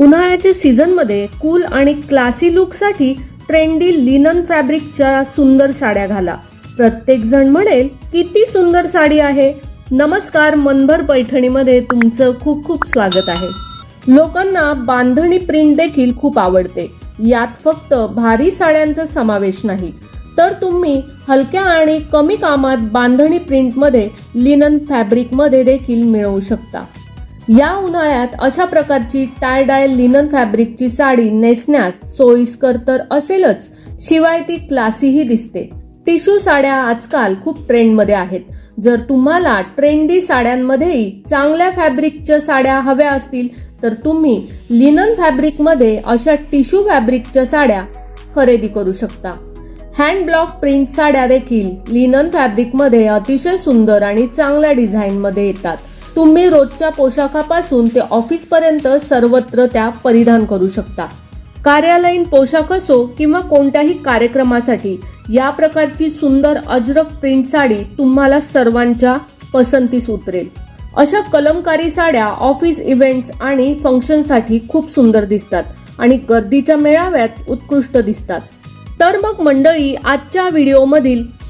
उन्हाळ्याच्या सीझनमध्ये कूल आणि क्लासी लुकसाठी ट्रेंडी लिनन फॅब्रिकच्या सुंदर साड्या घाला. प्रत्येक जण म्हणेल किती सुंदर साडी आहे. नमस्कार मनभर पैठणीमध्ये तुमचं खूप खूप स्वागत आहे. लोकांना बांधणी प्रिंट देखील खूप आवडते. यात फक्त भारी साड्यांचा समावेश नाही. तर तुम्ही हलक्या आणि कमी कामात बांधणी प्रिंटमध्ये लिनन फॅब्रिकमध्ये देखील मिळवू शकता. या उन्हाळ्यात अशा प्रकारची टायडाय लिनन फॅब्रिकची साडी नेसण्यास सोयीस्कर तर असेलच शिवाय ती क्लासीही दिसते. टिश्यू साड्या आजकाल खूप ट्रेंडमध्ये आहेत. जर तुम्हाला ट्रेंडी साड्यांमध्येही चांगल्या फॅब्रिकच्या साड्या हव्या असतील तर तुम्ही लिनन फॅब्रिकमध्ये अशा टिश्यू फॅब्रिकच्या साड्या खरेदी करू शकता. हँड ब्लॉक प्रिंट साड्या देखील लिनन फॅब्रिकमध्ये अतिशय सुंदर आणि चांगल्या डिझाईनमध्ये येतात. तुम्ही रोजच्या पोशाखापासून ते ऑफिसपर्यंत सर्वत्र त्या परिधान करू शकता. कार्यालयीन पोशाख असो किंवा कोणत्याही कार्यक्रमासाठी या प्रकारची सुंदर अजरक प्रिंट साडी तुम्हाला सर्वांच्या पसंतीस उतरेल. अशा कलमकारी साड्या ऑफिस इव्हेंट्स आणि फंक्शनसाठी खूप सुंदर दिसतात आणि गर्दीच्या मेळाव्यात उत्कृष्ट दिसतात. तर मग मंडळी आजच्या व्हिडिओमधील